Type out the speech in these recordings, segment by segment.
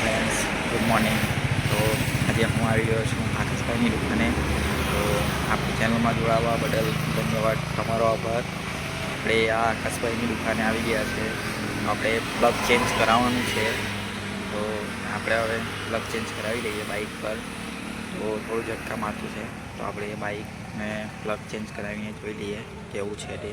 Friends good morning તો આજે હું આવી ગયો છું આકાશભાઈની દુકાને તો આપણી ચેનલમાં જોડાવા બદલ ધન્યવાદ તમારો આભાર. આપણે આ આકાશભાઈની દુકાને આવી ગયા છે. આપણે પ્લગ ચેન્જ કરાવવાનું છે. તો આપણે હવે પ્લગ ચેન્જ કરાવી લઈએ બાઇક પર. તો થોડું ઝટકા મારતું છે. તો આપણે એ બાઇકને પ્લગ ચેન્જ કરાવીને જોઈ લઈએ કેવું છે તે.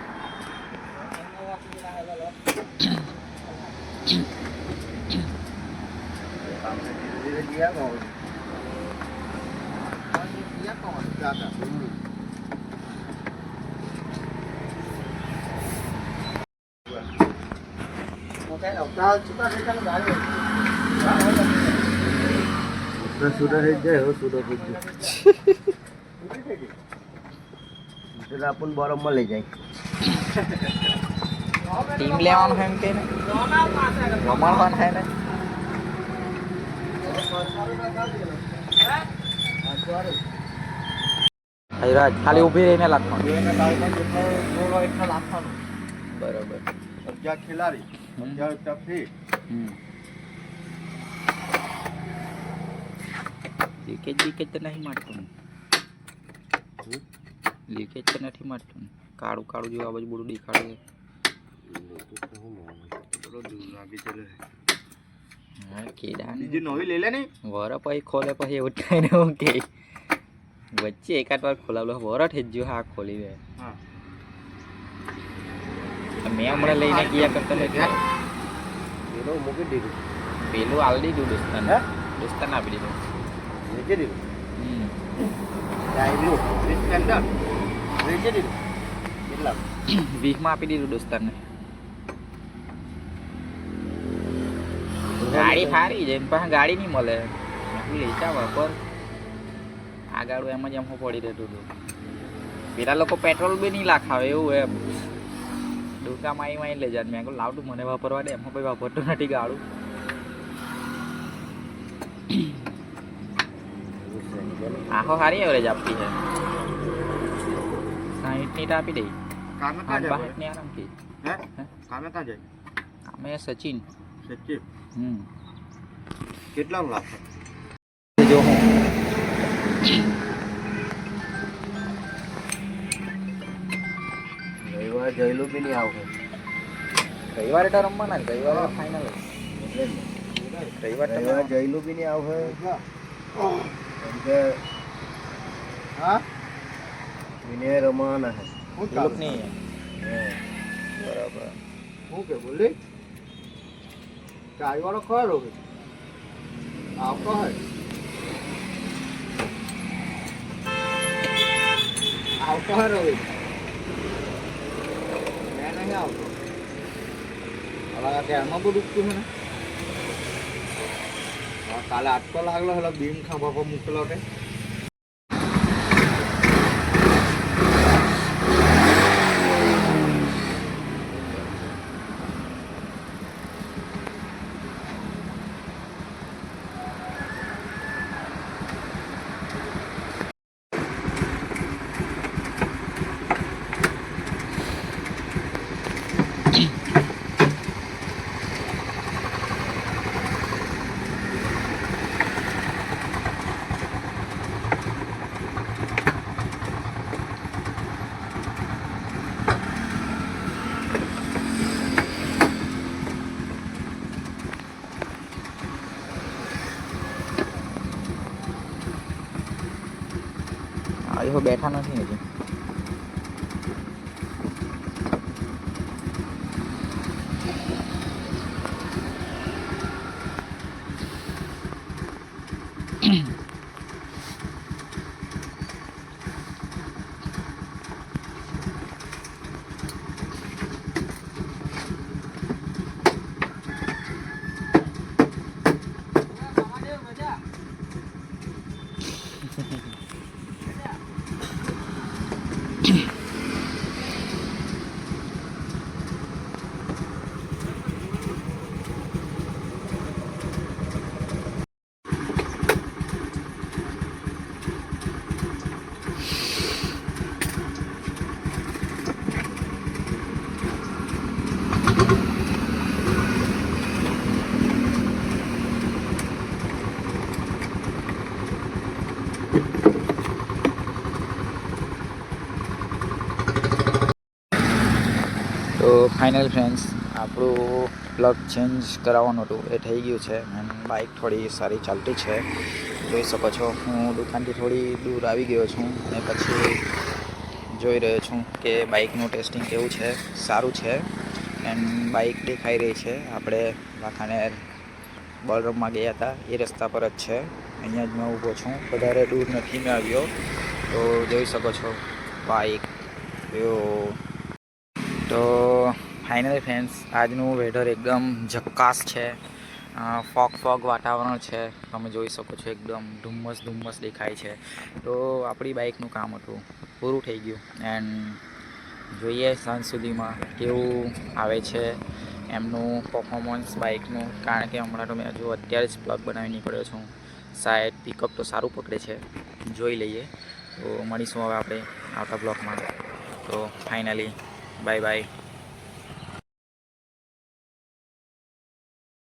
સુરત જ જાય આપણ બરફમાં લઈ જાય ટીમ લેવાનું એમ કે રમાડવાનું છે ને? હૈરાજ ખાલી ઊભી રહીને લાગવાનું બરોબર. અગિયાર ખેલાડી અગિયાર ટફી હમ. લીકેજ લીકેજ તો નહીં મારતું લીકેજ તો નથી મારતું કાળું કાળું જેવું આ બાજુ બધું દેખાડે. હા કેડા. બીજી નવી લઈ લે ને. વર પછી ખોલે પછી એવું થાય ને વચ્ચે એકાદ વાર ખોલાવલો. વર થઈ ગયો હા ખોલી દે. હા. મેં હમણાં લઈને ગયા કરતા ને એટલે. મૂકી દીધું. પેલું આલ દીધું દોસ્તાને. હે? દોસ્તાને આપી દીધું. વેચી દીધું? આપી દીધું દોસ્તારને ગાડી સારી છે એમ પાસે ગાડી નહીં મળે. લેતા વાપર. આ ગાડું એમ જ એમ હું પડી રહેતું હતું. પેલા લોકો પેટ્રોલ બી નહીં લાખાવે એવું એમ. ડુકા માઈ માઈ લઈ જાય મેં લાવતું મને વાપરવા દે એમાં કોઈ વાપરતું નથી ગાડું. આખો સારી એવરેજ આપતી છે. સાહીઠની તો આપી દઈ આરામથી. હે? કામે સચિન. સચ્ચી હમ. કેટલા લાખ? જો હું રવિવાર જયલું બી નહીં આવે રવિવારે તો રમવાના જ રવિવારે ફાઇનલ રવિવાર રવિવાર જયલું બી નહીં આવે કેમ કે હા? એને રમાના હે પેલું નહીં બરાબર. શું કે બોલી? ચાય વાળો ખરો કે? આવતો હે આવતો હે રવિ મેં નહીં આવતો હવે ઘરમાં બધું દુખતું છે ને કાલે આટકો લાગલો એટલે બીમ ખાંભા પર મૂકેલો તે હજુ બેઠા નથી હજી તો ફાઇનલ ફ્રેન્ડ્સ આપણું પ્લગ ચેન્જ કરાવવાનું હતું. એ થઈ ગયું છે અને બાઇક થોડી સારી ચાલતી છે. જોઈ શકો છો, હું દુકાનથી થોડી દૂર આવી ગયો છું અને પછી જોઈ રહ્યો છું કે બાઇકનું ટેસ્ટિંગ કેવું છે, સારું છે. એન્ડ બાઇક દેખાઈ રહી છે. આપણે વાંકાનેર બોલરૂમમાં ગયા હતા. એ રસ્તા પર જ છે. અહીંયા જ મેં ઊભો છું. વધારે દૂર નથી મેં આવ્યો. તો જોઈ શકો છો બાઇક તો ફાઇનલ ફ્રેન્ડ્સ, આજનું વેધર એકદમ ઝક્કાસ છે. ફોગ ફોગ વાતાવરણ છે. તમે જોઈ શકો છો એકદમ ધુમ્મસ ધુમ્મસ દેખાય છે. તો આપણી બાઇકનું કામ હતું. પૂરું થઈ ગયું. એન્ડ જોઈએ સાંજ સુધીમાં કેવું આવે છે એમનું પરફોર્મન્સ બાઇકનું કારણ કે હમણાં તો મેં હજુ અત્યારે જ પ્લગ બનાવી નીકળ્યો છું. સાહેબ પિકઅપ તો સારું પકડે છે. જોઈ લઈએ. તો મળીશું હવે આપણે આવતા બ્લોકમાં તો ફાઇનલી બાય બાય